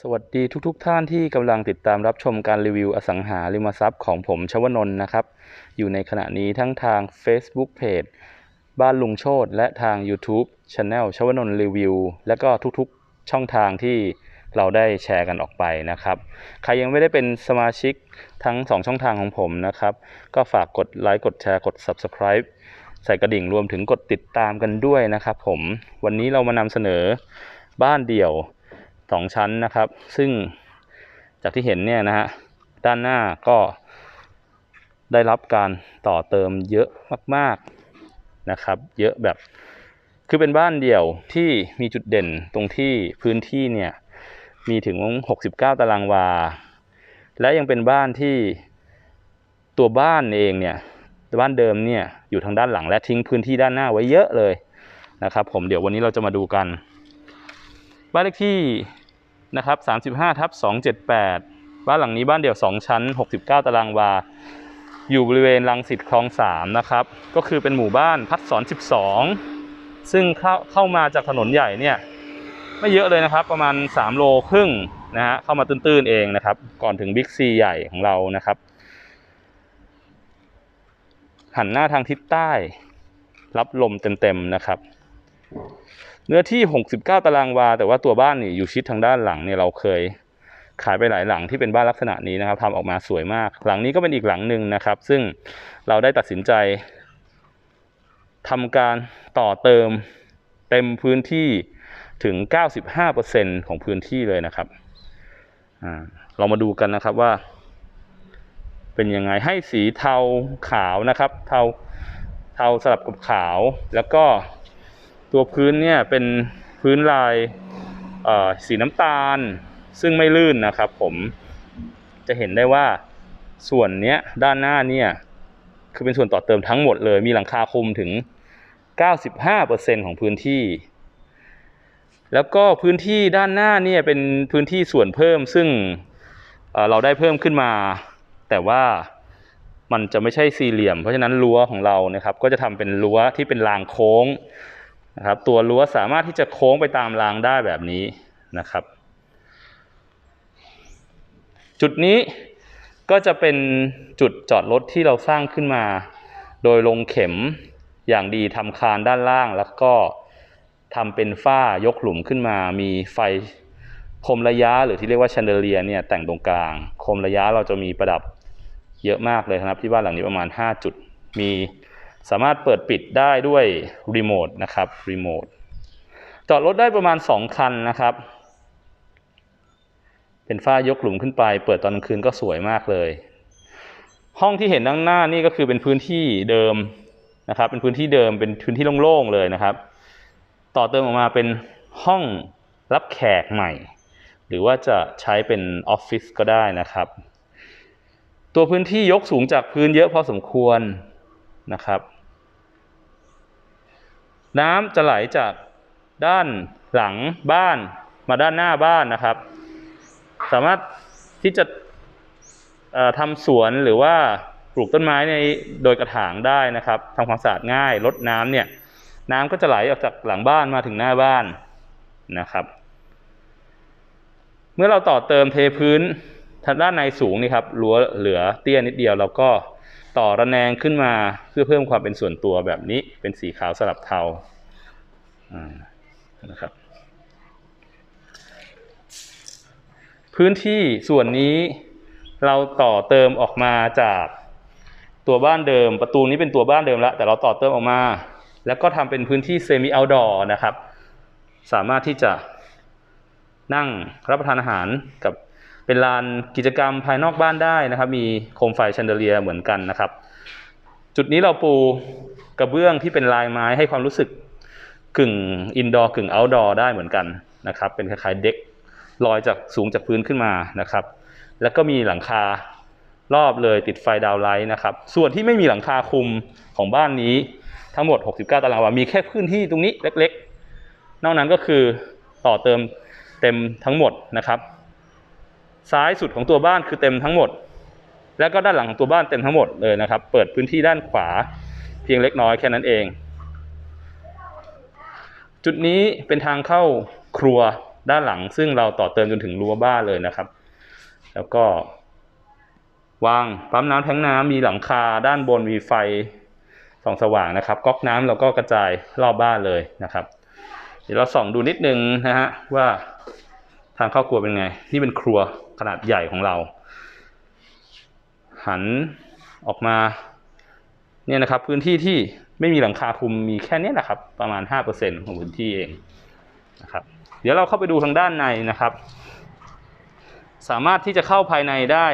สวัสดีทุกๆทท่านที่กำลังติดตามรับชมการรีวิวอสังหาริมทรัพย์ของผมชวนนท์นะครับ อยู่ในขณะนี้ทั้งทาง Facebook Page บ้านลุงโชตและทาง YouTube Channel ชวนนท์รีวิว และก็ทุกๆช่องทางที่เราได้แชร์กันออกไปนะครับ ใครยังไม่ได้เป็นสมาชิกทั้ง 2 ช่องทางของผมนะครับ ก็ฝากกดไลค์กดแชร์กด Subscribe ใส่กระดิ่งรวมถึงกดติดตามกันด้วยนะครับผมวันนี้เรามานำเสนอบ้านเดี่ยว สองชั้นนะครับ ซึ่งจากที่เห็นเนี่ยนะฮะด้านหน้าก็ได้รับการต่อเติมเยอะมากๆนะครับ เยอะแบบคือเป็นบ้านเดี่ยวที่มีจุดเด่นตรงที่พื้นที่เนี่ยมีถึง 69 ตารางวา และยังเป็นบ้านที่ตัวบ้านเองเนี่ยบ้านเดิมเนี่ยอยู่ทางด้านหลังและทิ้งพื้นที่ด้านหน้าไว้เยอะเลยนะครับ ผมเดี๋ยววันนี้เราจะมาดูกัน บ้านเลขที่ นะครับ35ทับ278 บ้านหลังนี้บ้านเดี่ยว 2 ชั้น 69 ตารางวา อยู่บริเวณรังสิตคลอง 3 นะครับ ก็คือเป็นหมู่บ้านพัดสอน 12 ซึ่งเข้าเข้ามาจากถนนใหญ่เนี่ยไม่เยอะเลยนะครับ ประมาณ 3 โลครึ่งนะฮะเข้ามาตื้นๆเองนะครับ ก่อนถึงบิ๊กซีใหญ่ของเรานะครับ หันหน้าทางทิศใต้ รับลมเต็มๆนะครับ เนื้อที่ 69 ตารางวา แต่ว่าตัวบ้านนี่อยู่ชิดทางด้านหลังเนี่ยเราเคยขายไปหลายหลังที่เป็นบ้านลักษณะนี้นะครับทำออกมาสวยมาก หลังนี้ก็เป็นอีกหลังหนึ่งนะครับ ซึ่งเราได้ตัดสินใจทำการต่อเติมเต็มพื้นที่ถึง 95%ของพื้นที่เลยนะครับเรามาดูกันนะครับว่า เป็นยังไงให้สีเทาขาวนะครับ เทาเทาสลับกับขาวแล้วก็ ตัวพื้นเนี่ยเป็นพื้นลายสีน้ำตาล ซึ่งไม่ลื่นนะครับ ผมจะเห็นได้ว่าส่วนเนี้ยด้านหน้าเนี่ยคือเป็นส่วนต่อเติมทั้งหมดเลย มีหลังคาคลุมถึง 95%ของพื้นที่ แล้วก็พื้นที่ด้านหน้าเนี่ยเป็นพื้นที่ส่วนเพิ่มซึ่งเเราได้เพิ่มขึ้นมา แต่ว่ามันจะไม่ใช่สี่เหลี่ยม เพราะฉะนั้นรั้วของเรานะครับ ก็จะทำเป็นรั้วที่เป็นรางโค้ง นะครับตัวรั้วสามารถที่จะโค้งไปตามรางได้แบบนี้นะครับ จุดนี้ก็จะเป็นจุดจอดรถที่เราสร้างขึ้นมา โดยลงเข็มอย่างดีทำคานด้านล่าง แล้วก็ทำเป็นฝ้ายกหลุมขึ้นมา มีไฟคมระยะหรือที่เรียกว่าแชนเดเลียเนี่ยแต่งตรงกลาง คมระยะเราจะมีประดับเยอะมากเลยนะครับที่บ้านหลังนี้ประมาณ 5 จุด มี สามารถเปิดปิดได้ด้วยรีโมทนะครับรีโมทจอดรถได้ประมาณ 2 คันนะครับ เป็นฝ้ายกหลุมขึ้นไป เปิดตอนกลางคืนก็สวยมากเลย ห้องที่เห็นด้านหน้านี่ก็คือเป็นพื้นที่เดิมนะครับ เป็นพื้นที่เดิมเป็นพื้นที่โล่งๆเลยนะครับ ต่อเติมออกมาเป็นห้องรับแขกใหม่ หรือว่าจะใช้เป็นออฟฟิศก็ได้นะครับ ตัวพื้นที่ยกสูงจากพื้นเยอะพอสมควรนะครับ น้ำจะไหลจากด้านหลังบ้านมาด้านหน้าบ้านนะครับ สามารถที่จะทำสวนหรือว่าปลูกต้นไม้ในโดยกระถางได้นะครับทำความสะอาดง่ายลดน้ำเนี่ยน้ำก็จะไหลออกจากหลังบ้านมาถึงหน้าบ้านนะครับ เมื่อเราต่อเติมเทพื้นทางด้านในสูงนี่ครับรั้วเหลือเตี้ยนิดเดียวเราก็ ต่อระแนงขึ้นมาเพื่อเพิ่มความเป็นส่วนตัวแบบนี้เป็นสีขาวสลับเทานะครับ พื้นที่ส่วนนี้เราต่อเติมออกมาจากตัวบ้านเดิม ประตูนี้เป็นตัวบ้านเดิมแล้ว แต่เราต่อเติมออกมา แล้วก็ทำเป็นพื้นที่เซมิเอาดอร์นะครับ สามารถที่จะนั่งรับประทานอาหารกับ เป็นลานกิจกรรมภายนอกบ้านได้นะครับ มีโคมไฟแชนเดเลียเหมือนกันนะครับ จุดนี้เราปูกระเบื้องที่เป็นลายไม้ให้ความรู้สึกกึ่งอินดอร์กึ่งเอาท์ดอร์ได้เหมือนกันนะครับ เป็นคล้ายๆเด็กลอยจากสูงจากพื้นขึ้นมานะครับ แล้วก็มีหลังคารอบเลยติดไฟดาวไลท์นะครับ ส่วนที่ไม่มีหลังคาคุมของบ้านนี้ทั้งหมด 69 ตารางวา มีแค่พื้นที่ตรงนี้เล็กๆ นอกนั้นก็คือต่อเติมเต็มทั้งหมดนะครับ ซ้ายสุดของตัวบ้านคือเต็มทั้งหมด แล้วก็ด้านหลังของตัวบ้านเต็มทั้งหมดเลยนะครับ เปิดพื้นที่ด้านขวาเพียงเล็กน้อยแค่นั้นเอง จุดนี้เป็นทางเข้าครัวด้านหลัง ซึ่งเราต่อเติมจนถึงรั้วบ้านเลยนะครับ แล้วก็ วางปั๊มน้ำแทงน้ำมีหลังคาด้านบนมีไฟส่องสว่างนะครับ ก๊อกน้ำเราก็กระจายรอบบ้านเลยนะครับ เดี๋ยวเราส่องดูนิดนึงนะฮะว่าทางเข้าครัวเป็นไง นี่เป็นครัว ขนาดใหญ่ของเรา หันออกมาเนี่ยนะครับ พื้นที่ที่ไม่มีหลังคาคุมมีแค่นี้ยนะครับ ประมาณ 5%ของพื้นที่เองนะครับ เดี๋ยวเราเข้าไปดูทางด้านในนะครับ สามารถที่จะเข้าภายในได้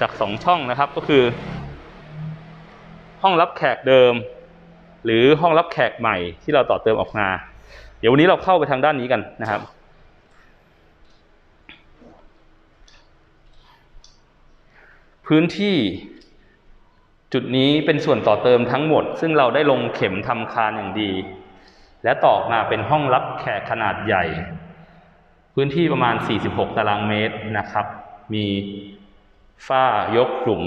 จากสองช่องนะครับก็คือ ห้องรับแขกเดิม หรือห้องรับแขกใหม่ที่เราต่อเติมออกมา เดี๋ยววันนี้เราเข้าไปทางด้านนี้กันนะครับ พื้นที่จุดนี้เป็นส่วนต่อเติมทั้งหมด ซึ่งเราได้ลงเข็มทำคานอย่างดี และต่อมาเป็นห้องรับแขกขนาดใหญ่ พื้นที่ประมาณ 46 ตารางเมตรนะครับ มีฝ้ายกหลุม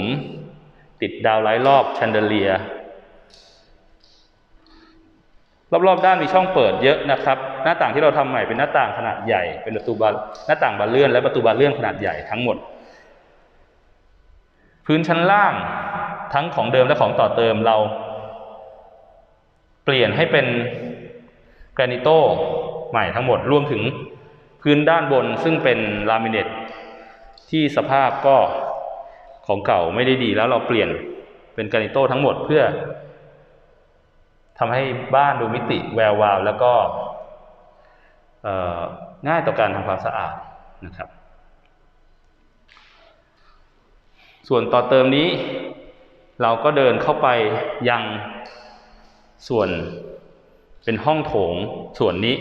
ติดดาวไร้รอบแชนเดเลีย รอบๆด้านมีช่องเปิดเยอะนะครับ หน้าต่างที่เราทำใหม่เป็นหน้าต่างขนาดใหญ่ เป็นประตูบานหน้าต่างบานเลื่อนและประตูบานเลื่อนขนาดใหญ่ทั้งหมด พื้นชั้นล่างทั้งของเดิมและของต่อเติมเรา เปลี่ยนให้เป็นแกรนิโตใหม่ทั้งหมดรวมถึงพื้นด้านบนซึ่งเป็นลามิเนตที่สภาพก็ของเก่าไม่ได้ดีแล้วเราเปลี่ยนเป็นแกรนิโตทั้งหมดเพื่อทำให้บ้านดูมิติแวววาวแล้วก็ง่ายต่อการทำความสะอาดนะครับ ส่วนต่อเติมนี้ เราก็เดินเข้าไปยังส่วนเป็นห้องโถงส่วนนี้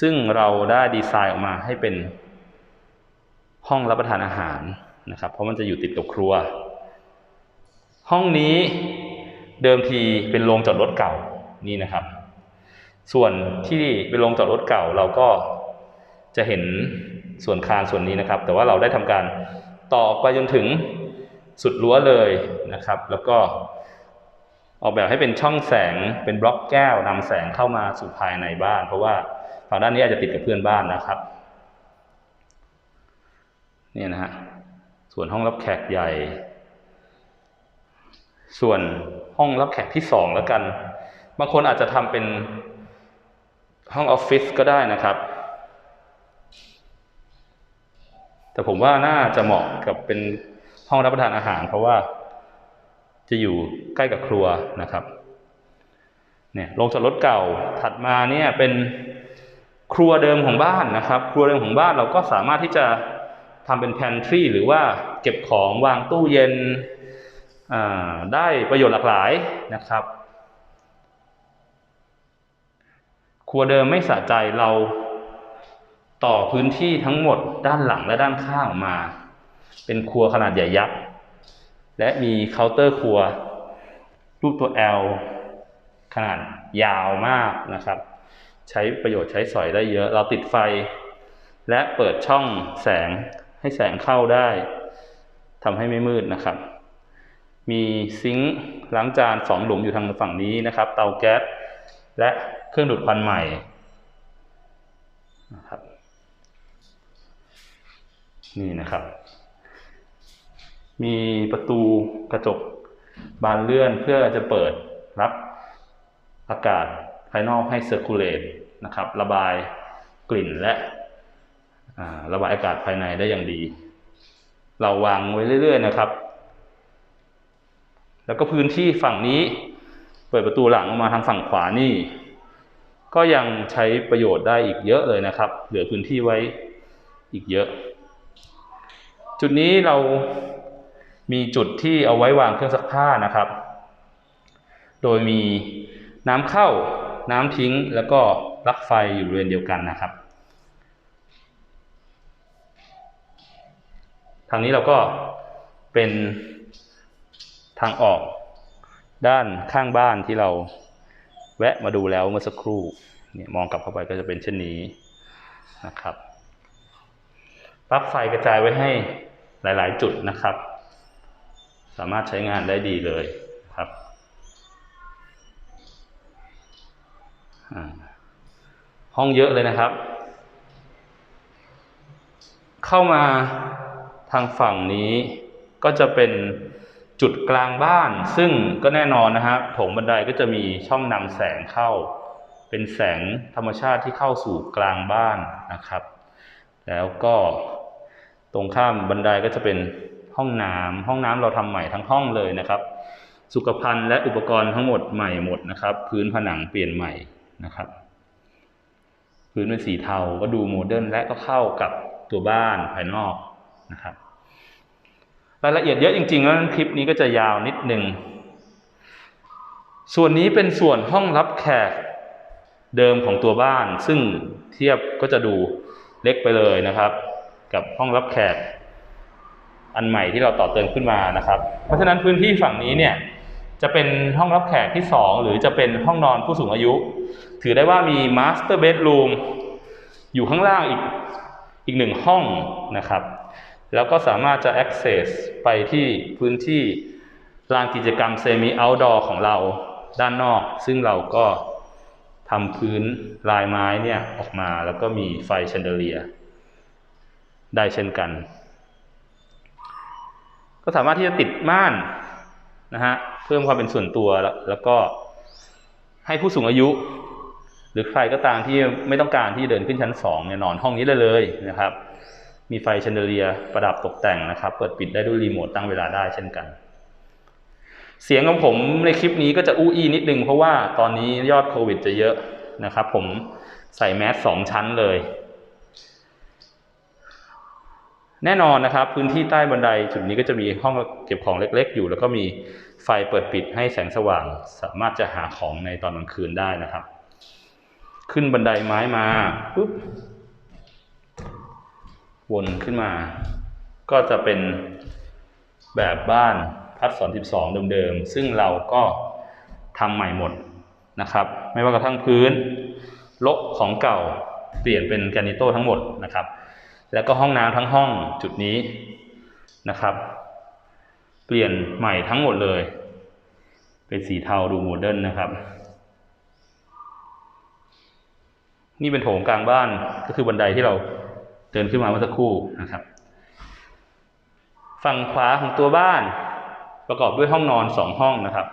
ซึ่งเราได้ดีไซน์ออกมาให้เป็นห้องรับประทานอาหารนะครับ เพราะมันจะอยู่ติดกับครัว ห้องนี้เดิมทีเป็นโรงจอดรถเก่านี่นะครับ ส่วนที่เป็นโรงจอดรถเก่าเราก็จะเห็นส่วนคานส่วนนี้นะครับ แต่ว่าเราได้ทำการต่อไปจนถึง สุดรั้วเลยนะครับ แล้วก็ออกแบบให้เป็นช่องแสงเป็นบล็อกแก้วนำแสงเข้ามาสู่ภายในบ้าน เพราะว่าฝั่งด้านนี้อาจจะติดกับเพื่อนบ้านนะครับนี่นะฮะส่วนห้องรับแขกใหญ่ ส่วนห้องรับแขกที่สองแล้วกัน บางคนอาจจะทำเป็นห้องออฟฟิศก็ได้นะครับ แต่ผมว่าน่าจะเหมาะกับเป็น ห้องรับประทานอาหาร เพราะว่าจะอยู่ใกล้กับครัวนะครับเนี่ยโรงจอดรถเก่าถัดมาเนี่ยเป็นครัวเดิมของบ้านนะครับ ครัวเดิมของบ้านเราก็สามารถที่จะทำเป็นแพนทรีหรือว่าเก็บของวางตู้เย็นได้ประโยชน์หลากหลายนะครับ ครัวเดิมไม่สะใจเราต่อพื้นที่ทั้งหมดด้านหลังและด้านข้างออกมา เป็นครัวขนาดใหญ่ยักษ์ และมีเคาน์เตอร์ครัว รูปตัว L ขนาดยาวมากนะครับ ใช้ประโยชน์ใช้สอยได้เยอะ เราติดไฟ และเปิดช่องแสงให้แสงเข้าได้ทำให้ไม่มืดนะครับ มีซิงค์ล้างจานสองหลุมอยู่ทางฝั่งนี้นะครับ เตาแก๊สและเครื่องดูดควันใหม่นะครับ นี่นะครับ มีประตูกระจกบานเลื่อนเพื่อจะเปิดรับอากาศภายนอกให้เซอร์คูลเลตนะครับ ระบายกลิ่นและระบายอากาศภายในได้อย่างดี เราวางไว้เรื่อย ๆ นะครับ แล้วก็พื้นที่ฝั่งนี้ เปิดประตูหลังออกมาทางฝั่งขวานี่ ก็ยังใช้ประโยชน์ได้อีกเยอะเลยนะครับ เหลือพื้นที่ไว้อีกเยอะ จุดนี้เรา มีจุดที่เอาไว้วางเครื่องซักผ้านะครับ โดยมีน้ำเข้า น้ำทิ้ง แล้วก็ปลั๊กไฟอยู่บริเวณเดียวกันนะครับ ทางนี้เราก็เป็นทางออกด้านข้างบ้านที่เราแวะมาดูแล้วเมื่อสักครู่เนี่ยมองกลับเข้าไปก็จะเป็นเช่นนี้นะครับปลั๊กไฟกระจายไว้ให้หลาย ๆ จุดนะครับ สามารถใช้งานได้ดีเลยครับห้องเยอะเลยนะครับ เข้ามาทางฝั่งนี้ก็จะเป็นจุดกลางบ้าน ซึ่งก็แน่นอนนะฮะโถงบันไดก็จะมีช่องนำแสงเข้า เป็นแสงธรรมชาติที่เข้าสู่กลางบ้านนะครับ แล้วก็ตรงข้ามบันไดก็จะเป็น ห้องน้ำห้องน้ำเราทำใหม่ทั้งห้องเลยนะครับ สุขภัณฑ์และอุปกรณ์ทั้งหมดใหม่หมดนะครับ พื้นผนังเปลี่ยนใหม่นะครับ พื้นเป็นสีเทาก็ดูโมเดิร์นและก็เข้ากับตัวบ้านภายนอกนะครับรายละเอียดเยอะจริงๆแล้วคลิปนี้ก็จะยาวนิดนึงส่วนนี้เป็นส่วนห้องรับแขกเดิมของตัวบ้าน ซึ่งเทียบก็จะดูเล็กไปเลยนะครับ กับห้องรับแขก อันใหม่ที่เราต่อเติมขึ้นมานะครับ เพราะฉะนั้นพื้นที่ฝั่งนี้เนี่ยจะเป็นห้องรับแขกที่สองหรือจะเป็นห้องนอนผู้สูงอายุ ถือได้ว่ามีมาสเตอร์เบดรูมอยู่ข้างล่างอีกอีกหนึ่งห้องนะครับ แล้วก็สามารถจะ access ไปที่พื้นที่ลานกิจกรรม semi outdoor ของเราด้านนอก ซึ่งเราก็ทำพื้นลายไม้เนี่ยออกมาแล้วก็มีไฟแชนเดเลีย ได้เช่นกัน ก็สามารถที่จะติดม่านนะฮะเพิ่มความเป็นส่วนตัวแล้วแล้วก็ให้ผู้สูงอายุ หรือใครก็ตามที่ไม่ต้องการที่เดินขึ้นชั้นสองเนี่ยนอนห้องนี้ได้เลยนะครับ มีไฟแชนเดเลียประดับตกแต่งนะครับ เปิดปิดได้ด้วยรีโมทตั้งเวลาได้เช่นกัน เสียงของผมในคลิปนี้ก็จะอู้อี้นิดนึงเพราะว่าตอนนี้ยอดโควิดจะเยอะนะครับ ผมใส่แมสสองชั้นเลย แน่นอนนะครับ พื้นที่ใต้บันไดจุดนี้ก็จะมีห้องเก็บของเล็กๆ อยู่ แล้วก็มีไฟเปิดปิดให้แสงสว่าง สามารถจะหาของในตอนกลางคืนได้นะครับ ขึ้นบันไดไม้มาปุ๊บวนขึ้นมา ก็จะเป็นแบบบ้านพัดสอน12 เดิมๆ ซึ่งเราก็ทำใหม่หมดนะครับ ไม่ว่ากระทั่งพื้นลบของเก่าเปลี่ยนเป็นแกรนิโต้ทั้งหมดนะครับ แล้วก็ห้องน้ำทั้งห้องจุดนี้นะครับ เปลี่ยนใหม่ทั้งหมดเลย เป็นสีเทาดูโมเดิร์นนะครับ นี่เป็นโถงกลางบ้านก็คือบันไดที่เราเดินขึ้นมาเมื่อสักครู่นะครับ ฝั่งขวาของตัวบ้าน ประกอบด้วยห้องนอนสองห้องนะครับ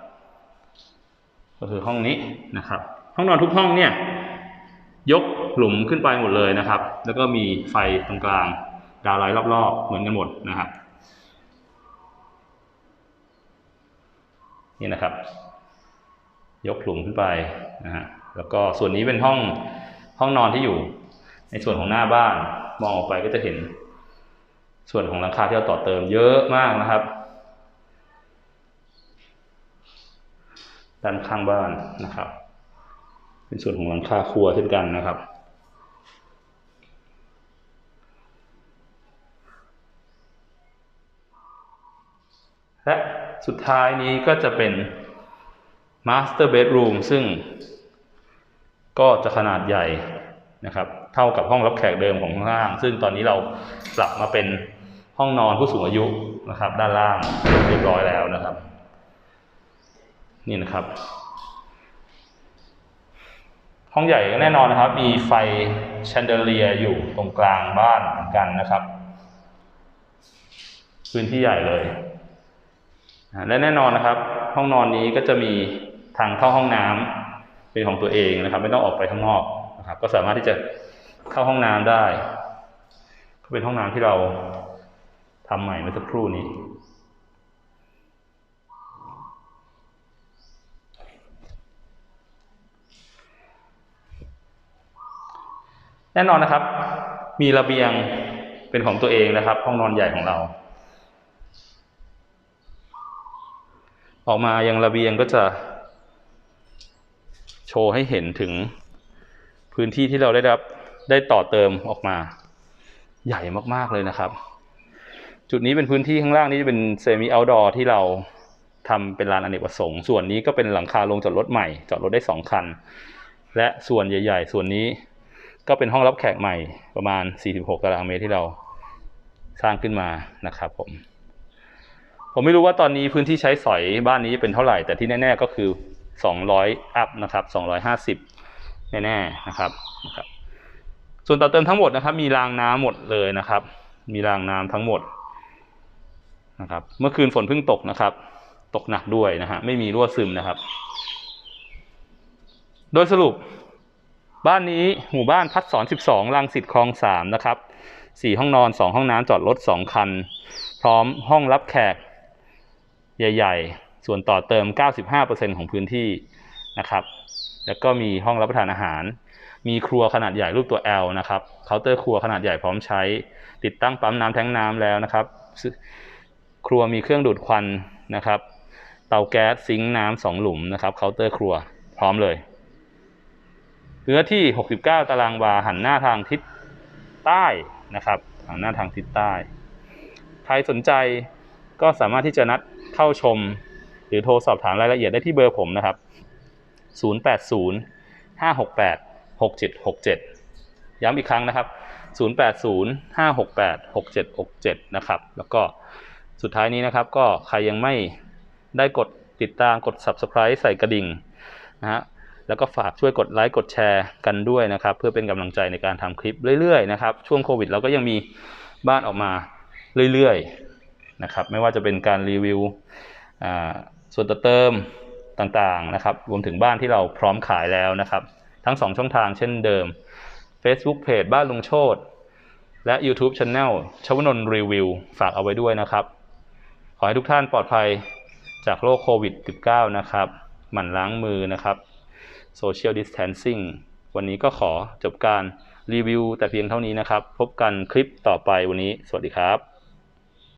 ก็คือห้องนี้นะครับ ห้องนอนทุกห้องเนี่ย ยกหลุมขึ้นไปหมดเลยนะครับ แล้วก็มีไฟตรงกลาง ดาวไลท์รอบๆ เหมือนกันหมดนะครับ นี่นะครับ ยกหลุมขึ้นไปนะฮะ แล้วก็ส่วนนี้เป็นห้องห้องนอนที่อยู่ ในส่วนของหน้าบ้าน มองออกไปก็จะเห็น ส่วนของหลังคาที่เราต่อเติมเยอะมากนะครับด้านข้างบ้านนะครับ เป็นส่วนของหลังคาครัวเช่นกันนะครับ และสุดท้ายนี้ก็จะเป็น Master Bedroom ซึ่งก็จะขนาดใหญ่นะครับ เท่ากับห้องรับแขกเดิมของข้างล่าง ซึ่งตอนนี้เราปรับมาเป็นห้องนอนผู้สูงอายุนะครับ ด้านล่างเรียบร้อยแล้วนะครับ นี่นะครับ ห้องใหญ่ก็แน่นอนนะครับ มีไฟแชนเดเลียอยู่ตรงกลางบ้านเหมือนกันนะครับ พื้นที่ใหญ่เลย และแน่นอนนะครับ ห้องนอนนี้ก็จะมีทางเข้าห้องน้ำเป็นของตัวเองนะครับ ไม่ต้องออกไปข้างนอกนะครับ ก็สามารถที่จะเข้าห้องน้ำได้ ก็เป็นห้องน้ำที่เราทำใหม่เมื่อสักครู่นี้ แน่นอนนะครับ มีระเบียงเป็นของตัวเองนะครับ ห้องนอนใหญ่ของเรา ออกมายังระเบียงก็จะ โชว์ให้เห็นถึงพื้นที่ที่เราได้รับได้ต่อเติมออกมาใหญ่มากๆเลยนะครับ จุดนี้เป็นพื้นที่ข้างล่างนี้จะเป็นเซมิเอาดอร์ที่เราทำเป็นลานอเนกประสงค์ ส่วนนี้ก็เป็นหลังคาลงจอดรถใหม่ จอดรถได้สองคัน และส่วนใหญ่ ๆ ส่วนนี้ ก็เป็นห้องรับแขกใหม่ประมาณ 46 ตารางเมตรที่เราสร้างขึ้นมานะครับผม ผมไม่รู้ว่าตอนนี้พื้นที่ใช้สอยบ้านนี้เป็นเท่าไหร่ แต่ที่แน่ ๆ ก็คือ 200 อัพนะครับ 250 แน่ๆนะครับนะครับ ส่วนต่อเติมทั้งหมดนะครับ มีรางน้ำหมดเลยนะครับ มีรางน้ำทั้งหมดนะครับ เมื่อคืนฝนเพิ่งตกนะครับ ตกหนักด้วยนะฮะ ไม่มีรั่วซึมนะครับ โดยสรุป บ้านนี้หมู่บ้านพัดสอน 12รังสิตคลอง 3 นะครับ 4 ห้องนอน 2 ห้องน้ำจอดรถ 2 คัน พร้อมห้องรับแขกใหญ่ ๆ ส่วนต่อเติม 95%ของพื้นที่นะครับ แล้วก็มีห้องรับประทานอาหาร มีครัวขนาดใหญ่รูปตัว L นะครับเคาน์เตอร์ครัวขนาดใหญ่พร้อมใช้ ติดตั้งปั๊มน้ำแท้งน้ำแล้วนะครับ ครัวมีเครื่องดูดควันนะครับ เตาแก๊สซิงค์น้ำสองหลุมนะครับเคาน์เตอร์ครัวพร้อมเลย เนื้อที่ 69 ตารางวาหันหน้าทางทิศใต้นะครับหันหน้าทางทิศใต้ ใครสนใจก็สามารถที่จะนัดเข้าชม หรือโทรสอบถามรายละเอียดได้ที่เบอร์ผมนะครับ 080 568 6767 ย้ำอีกครั้งนะครับ 080 568 6767 นะครับ แล้วก็สุดท้ายนี้นะครับ ก็ใครยังไม่ได้กดติดตามกด subscribe ใส่กระดิ่งนะฮะ แล้วก็ฝากช่วยกดไลค์กดแชร์กันด้วยนะครับ เพื่อเป็นกำลังใจในการทำคลิปเรื่อยๆนะครับช่วงโควิดเราก็ยังมีบ้านออกมาเรื่อยๆนะครับไม่ว่าจะเป็นการรีวิวส่วนต่อเติมต่างๆนะครับ รวมถึงบ้านที่เราพร้อมขายแล้วนะครับ ทั้ง 2 ช่องทางเช่นเดิม Facebook Page บ้านลุงโชตและ YouTube Channel ชวนนรีวิวฝากเอาไว้ด้วยนะครับ ขอให้ทุกท่านปลอดภัยจากโรคโควิด -19 นะครับ หมั่นล้างมือนะครับ Social Distancing วันนี้ก็ขอจบการรีวิวแต่เพียงเท่านี้นะครับ พบกันคลิปต่อไปวันนี้ สวัสดีครับ